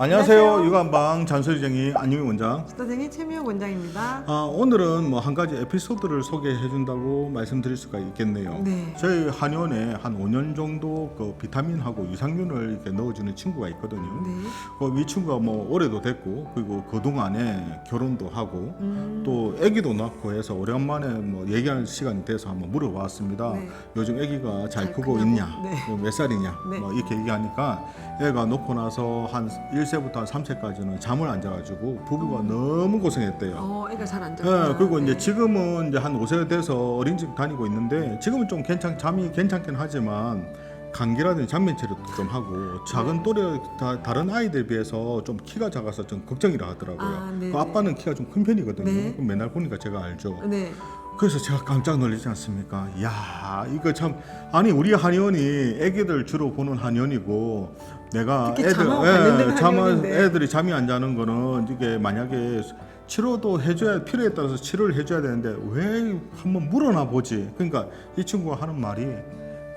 안녕하세요. 유관방 잔소리쟁이 안유미 원장. 수다쟁이 최미호 원장입니다. 아, 오늘은 뭐 한 가지 에피소드를 소개해 준다고 말씀드릴 수가 있겠네요. 네. 저희 한의원에 한 5년 정도 그 비타민하고 유산균을 이렇게 넣어주는 친구가 있거든요. 네. 그이 친구가 뭐 올해도 됐고 그리고 그 동안에 결혼도 하고 음, 또 아기도 낳고 해서 오랜만에 뭐 얘기하는 시간이 돼서 한번 물어봤습니다. 네. 요즘 아기가 잘, 잘 크고 크냐고. 있냐? 네. 뭐몇 살이냐? 네. 뭐 이렇게 얘기하니까 애가 놓고 나서 한 1세부터 한 3세까지는 잠을 안 자가지고 부부가 너무 고생했대요. 어, 애가 잘안 자. 예, 그리고 이제 지금은 이제 한 5세가 돼서 어린이집 다니고 있는데 지금은 좀 괜찮 잠이 괜찮긴 하지만 감기라든지 장면체력도 좀 하고 작은 또래 다, 다른 아이들 에 비해서 좀 키가 작아서 좀 걱정이라 하더라고요. 아, 네네. 그 아빠는 키가 좀 큰 편이거든요. 네. 그럼 맨날 보니까 제가 알죠. 네. 그래서 제가 깜짝 놀라지 않습니까? 야 이거 참 아니 우리 한의원이 애기들 주로 보는 한의원이고 내가 특히 잠하고 관련된 잠 한의원인데. 애들이 잠이 안 자는 거는 이게 만약에 치료도 해줘야 필요에 따라서 치료를 해줘야 되는데 왜 한번 물어나 보지? 그러니까 이 친구가 하는 말이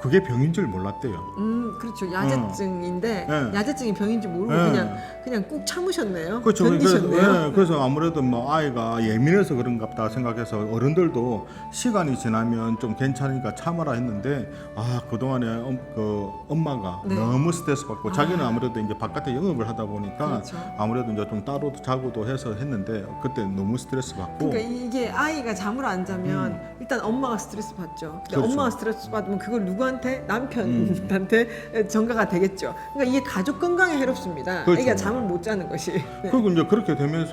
그게 병인 줄 몰랐대요. 음, 그렇죠. 야제증인데 네. 야제증이 병인지 모르고 네. 그냥 그냥 꾹 참으셨네요. 그렇죠. 견디셨네요. 그래서, 예, 그래서 아무래도 뭐 아이가 예민해서 그런가 보다 생각해서 어른들도 시간이 지나면 좀 괜찮으니까 참아라 했는데 아 그동안에 엄, 그 엄마가 네. 너무 스트레스 받고 아. 자기는 아무래도 이제 바깥에 영업을 하다 보니까 그렇죠. 아무래도 이제 좀 따로 자고도 해서 했는데 그때 너무 스트레스 받고 그러니까 이게 아이가 잠을 안 자면 일단 엄마가 스트레스 받죠. 근데 음. 그렇죠. 엄마가 스트레스 받으면 그걸 누구한테 남편한테 전가가 되겠죠. 그러니까 이게 가족 건강에 해롭습니다. 그렇죠. 애가 잠을 못 자는 것이. 네. 그리고 이제 그렇게 되면서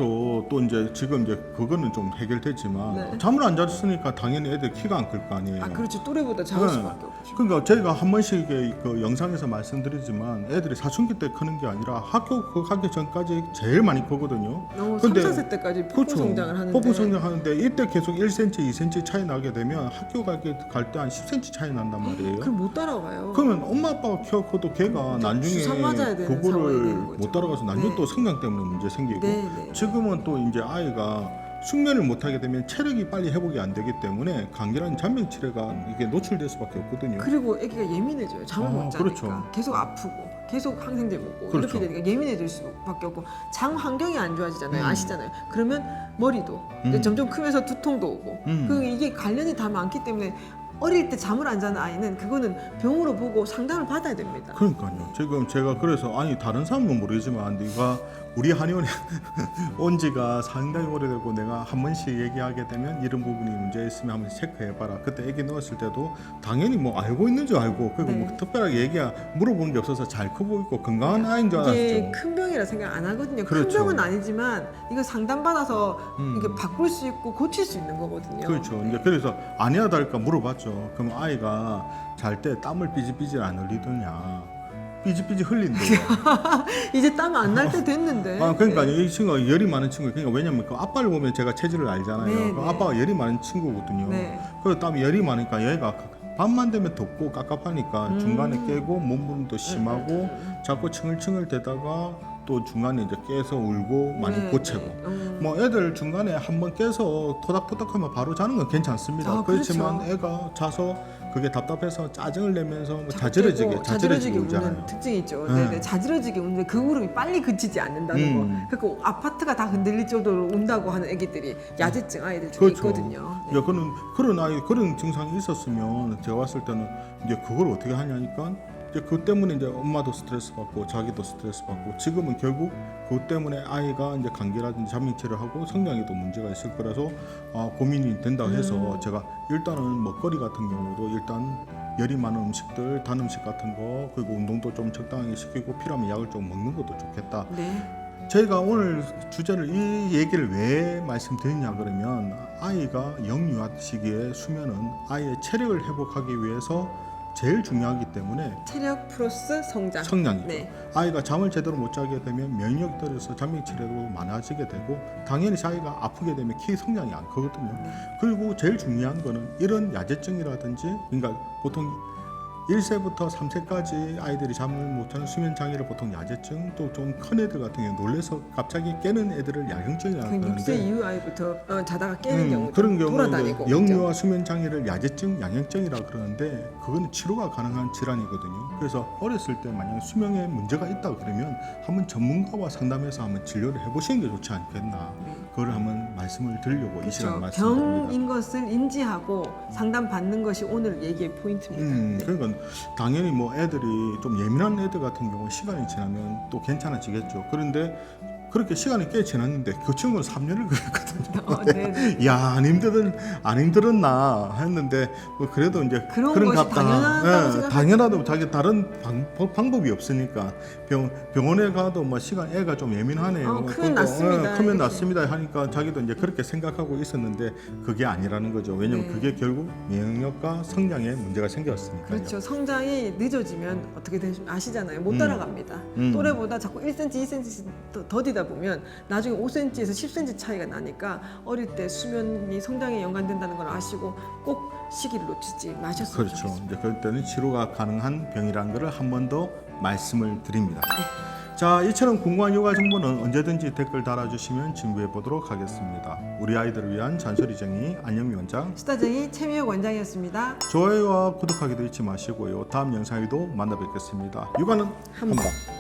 또 이제 지금 이제 그거는 좀 해결됐지만 네. 잠을 안 잤으니까 당연히 애들 키가 안 클 거 아니에요. 아 그렇죠. 또래보다 작을 네. 수밖에 없죠. 그러니까 저희가 한 번씩 그 영상에서 말씀드리지만 애들이 사춘기 때 크는 게 아니라 학교 그 가기 전까지 제일 많이 크거든요. 근데- 3, 4세 때까지 폭풍 그렇죠. 성장을 하는데 폭풍 성장하는데 이때 계속 1cm, 2cm 차이 나게 되면 학교 갈때한 10cm 차이 난단 말이에요. 그럼 못 따라가요. 그러면 엄마 아빠가 키가 커도 걔가 나중에 주사 맞아야 되는 상황이 그거를 되는 거죠. 못 따라가서 나중에 네. 또 성장 때문에 문제 생기고 네, 네. 지금은 또 이제 아이가 숙면을 못 하게 되면 체력이 빨리 회복이 안 되기 때문에 감기라는 잔병 치레가 이게 노출될 수밖에 없거든요. 그리고 아기가 예민해져요. 잠을 아, 못 자니까 그렇죠. 계속 아프고 계속 항생제 먹고 그렇죠. 이렇게 되니까 예민해질 수밖에 없고 장 환경이 안 좋아지잖아요. 음. 아시잖아요. 그러면 머리도 이제 음. 점점 크면서 두통도 오고 음. 그 이게 관련이 다 많기 때문에 어릴 때 잠을 안 자는 아이는 그거는 병으로 보고 상담을 받아야 됩니다. 그러니까요. 지금 제가 그래서 아니 다른 사람은 모르지만 네가 우리 한의원에 온 지가 상당히 오래되고 내가 한 번씩 얘기하게 되면 이런 부분이 문제 있으면 한번 체크해봐라. 그때 애기 넣었을 때도 당연히 뭐 알고 있는 줄 알고 그리고 네. 뭐 특별하게 얘기야 물어보는 게 없어서 잘 크고 있고 건강한 아이인 줄 알았죠. 큰 병이라 생각 안 하거든요. 큰 그렇죠. 병은 아니지만 이거 상담 받아서 음. 이게 바꿀 수 있고 고칠 수 있는 거거든요. 그렇죠. 네. 이제 그래서 아니야 다를까 물어봤죠. 그럼 아이가 잘 때 땀을 삐질삐질 안 흘리더냐? 삐질삐질 흘린대요. 이제 땀 안 날 때 됐는데. 아 그러니까 네. 이 친구가 열이 많은 친구. 그러니까 왜냐면 그 아빠를 보면 제가 체질을 알잖아요. 네, 그 네. 아빠가 열이 많은 친구거든요. 네. 그래서 땀이 열이 많으니까 얘가 밤만 되면 덥고 깝깝하니까 음. 중간에 깨고 몸부림도 심하고 음. 자꾸 칭얼칭얼 대다가 또 중간에 이제 깨서 울고 많이 네, 고치고. 네. 음. 뭐 애들 중간에 한번 깨서 토닥토닥하면 바로 자는 건 괜찮습니다. 아, 그렇지만 그렇죠. 애가 자서 그게 답답해서 짜증을 내면서 뭐 자지러지게 자지러지게 우는. 특징이 있죠. 네. 네. 네 자지러지게 우는데 그 울음이 빨리 그치지 않는다는 음. 거. 그러니까 아파트가 다 흔들릴 정도로 운다고 하는 애기들이 야제증 아이들 중에 그렇죠. 있거든요. 네. 이제 그런 그런 아이 그런 증상이 있었으면 제가 봤을 때는 이제 그걸 어떻게 하냐니까 이제 그 때문에 이제 엄마도 스트레스 받고 자기도 스트레스 받고 지금은 결국 그 때문에 아이가 이제 감기라든지 잠민치를 하고 성장에도 문제가 있을 거라서 아, 고민이 된다 해서 음. 제가 일단은 먹거리 같은 경우도 일단 열이 많은 음식들 단 음식 같은 거 그리고 운동도 좀 적당하게 시키고 필요하면 약을 좀 먹는 것도 좋겠다 네. 저희가 오늘 주제를 이 얘기를 왜 말씀드리냐 그러면 아이가 영유아 시기에 수면은 아이의 체력을 회복하기 위해서 제일 중요하기 때문에 체력 플러스 성장. 성장이죠. 네. 아이가 잠을 제대로 못 자게 되면 면역력이 떨어져서 잠의 치료도 많아지게 되고 당연히 자기가 아프게 되면 키 성장이 안 크거든요. 네. 그리고 제일 중요한 거는 이런 야제증이라든지 그러니까 보통 1세부터 3세까지 아이들이 잠을 못 자는 수면 장애를 보통 야제증 또 좀 큰 애들 같은 경우 놀래서 갑자기 깨는 애들을 야경증이라고 그 6세 그러는데 이후 아이부터 어, 자다가 깨는 음, 경우 그런 이제 영유아 수면 장애를 야제증, 양행증이라 그러는데 그거는 치료가 가능한 질환이거든요. 그래서 어렸을 때 만약 수면에 문제가 있다 그러면 한번 전문가와 상담해서 한번 진료를 해보시는 게 좋지 않겠나. 그걸 한번 말씀을 드리려고 이 시간 그렇죠. 말씀드립니다. 병인 것을 인지하고 상담 받는 것이 오늘 얘기의 포인트입니다. 음, 네. 그러니까 당연히 뭐 애들이 좀 예민한 애들 같은 경우 시간이 지나면 또 괜찮아지겠죠. 그런데 그렇게 시간이 꽤 지났는데 그 친구는 3년을 그랬거든요. 어, 네, 네. 야, 안 힘들은 안 힘들었나 했는데 뭐 그래도 이제 그런 그런 것이. 당연하다고 예. 당연하다고 자기 다른 방, 방법이 없으니까 병 병원에 가도 뭐 시간 애가 좀 예민하네요. 어, 크면 그거, 낫습니다. 예, 크면. 낫습니다 하니까 자기도 이제 그렇게 생각하고 있었는데 그게 아니라는 거죠. 왜냐면 네. 그게 결국 면역력과 성장에 문제가 생겼으니까요. 그렇죠. 성장이 늦어지면 어떻게 되시 아시잖아요. 못 음. 따라갑니다. 음. 또래보다 자꾸 1cm, 2cm씩 더- 더디다 보면 나중에 5cm에서 10cm 차이가 나니까 어릴 때 수면이 성장에 연관된다는 걸 아시고 꼭 시기를 놓치지 마셨으면 그렇죠. 좋겠습니다. 이제 그럴 때는 치료가 가능한 병이라는 것을 한 번 더 말씀을 드립니다. 자, 이처럼 궁금한 요가 정보는 언제든지 댓글 달아주시면 진부해 보도록 하겠습니다. 우리 아이들을 위한 잔소리쟁이 안녕 원장. 수다쟁이 최미혁 원장이었습니다. 좋아요와 구독하기도 잊지 마시고요. 다음 영상에도 만나 뵙겠습니다. 육아는 한방. 한방.